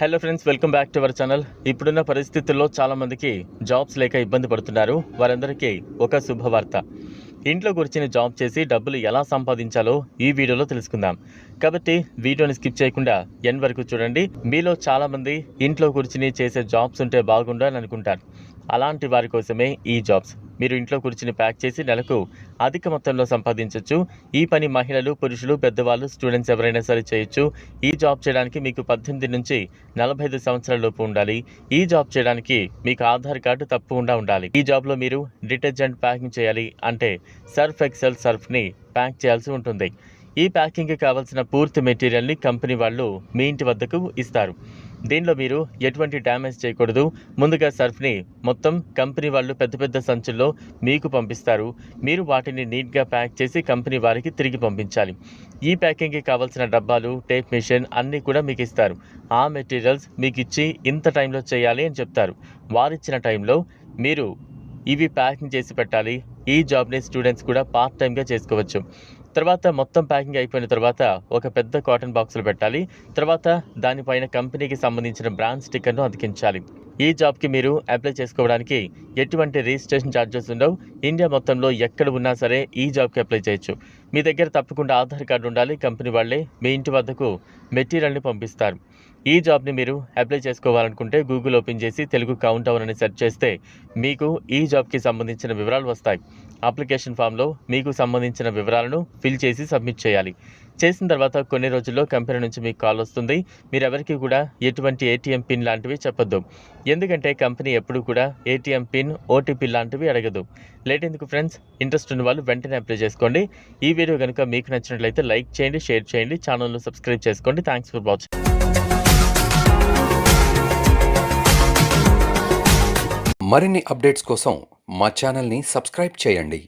Hello friends welcome back to our channel ఇప్పుడున్న పరిస్థితుల్లో చాలామందికి జాబ్స్ లేక ఇబ్బంది పడుతున్నారు. వారందరికీ ఒక శుభవార్త. ఇంట్లో కూర్చుని జాబ్ చేసి డబ్బులు ఎలా సంపాదించాలో ఈ వీడియోలో తెలుసుకుందాం. కాబట్టి వీడియోని స్కిప్ చేయకుండా ఎన్ వరకు చూడండి. మీలో చాలామంది ఇంట్లో కూర్చుని చేసే జాబ్స్ ఉంటే బాగుండు అని అనుకుంటారు. అలాంటి వారి కోసమే ఈ జాబ్స్. మీరు ఇంట్లో కూర్చుని ప్యాక్ చేసి నెలకు అధిక మొత్తంలో సంపాదించవచ్చు ఈ పని మహిళలు పురుషులు పెద్దవాళ్ళు స్టూడెంట్స్ ఎవరైనా సరే చేయొచ్చు. ఈ జాబ్ చేయడానికి మీకు పద్దెనిమిది నుంచి నలభై ఐదు సంవత్సరాల లోపు ఉండాలి. ఈ జాబ్ చేయడానికి మీకు ఆధార్ కార్డు తప్పకుండా ఉండాలి. ఈ జాబ్లో మీరు డిటర్జెంట్ ప్యాకింగ్ చేయాలి అంటే సర్ఫ్ ఎక్సెల్ సర్ఫ్ని ప్యాక్ చేయాల్సి ఉంటుంది. ఈ ప్యాకింగ్కి కావాల్సిన పూర్తి మెటీరియల్ని కంపెనీ వాళ్ళు మీ ఇంటి వద్దకు ఇస్తారు. దీనిలో మీరు ఎటువంటి డ్యామేజ్ చేయకూడదు. ముందుగా సర్ఫ్ని మొత్తం కంపెనీ వాళ్ళు పెద్ద పెద్ద సంచుల్లో మీకు పంపిస్తారు. మీరు వాటిని నీట్గా ప్యాక్ చేసి కంపెనీ వారికి తిరిగి పంపించాలి. ఈ ప్యాకింగ్కి కావాల్సిన డబ్బాలు టేప్ మిషన్ అన్నీ కూడా మీకు ఇస్తారు. ఆ మెటీరియల్స్ మీకు ఇచ్చి ఇంత టైంలో చేయాలి అని చెప్తారు. వారిచ్చిన టైంలో మీరు ఇవి ప్యాకింగ్ చేసి పెట్టాలి. ఈ జాబ్ని స్టూడెంట్స్ కూడా పార్ట్ టైంగా చేసుకోవచ్చు. తర్వాత మొత్తం ప్యాకింగ్ అయిపోయిన తర్వాత ఒక పెద్ద కాటన్ బాక్సులు పెట్టాలి. తర్వాత దానిపైన కంపెనీకి సంబంధించిన బ్రాండ్ స్టిక్కర్ను అతికించాలి. ఈ జాబ్కి మీరు అప్లై చేసుకోవడానికి ఎటువంటి రిజిస్ట్రేషన్ ఛార్జెస్ ఉండవు. ఇండియా మొత్తంలో ఎక్కడ ఉన్నా సరే ఈ జాబ్కి అప్లై చేయొచ్చు. మీ దగ్గర తప్పకుండా ఆధార్ కార్డు ఉండాలి. కంపెనీ వాళ్ళే మీ ఇంటి వద్దకు మెటీరియల్ని పంపిస్తారు. ఈ జాబ్ని మీరు అప్లై చేసుకోవాలనుకుంటే గూగుల్ ఓపెన్ చేసి తెలుగు కౌంట్ అని సెర్చ్ చేస్తే మీకు ఈ జాబ్కి సంబంధించిన వివరాలు వస్తాయి. అప్లికేషన్ ఫామ్లో మీకు సంబంధించిన వివరాలను ఫిల్ చేసి సబ్మిట్ చేయాలి. చేసిన తర్వాత కొన్ని రోజుల్లో కంపెనీ నుంచి మీకు కాల్ వస్తుంది. మీరు ఎవరికి కూడా ఎటువంటి ఏటీఎం పిన్ లాంటివి చెప్పొద్దు. ఎందుకంటే కంపెనీ ఎప్పుడు కూడా ఏటీఎం పిన్ ఓటీపీ లాంటివి అడగదు. లేట్ ఎందుకు ఫ్రెండ్స్? ఇంట్రెస్ట్ ఉన్న వాళ్ళు వెంటనే అప్లై చేసుకోండి. ఈ వీడియో కనుక మీకు నచ్చినట్లయితే లైక్ చేయండి షేర్ చేయండి ఛానల్ను సబ్స్క్రైబ్ చేసుకోండి. థ్యాంక్స్ ఫర్ వాచింగ్ మరిన్ని అప్డేట్స్ కోసం మా ఛానల్ని సబ్స్క్రైబ్ చేయండి.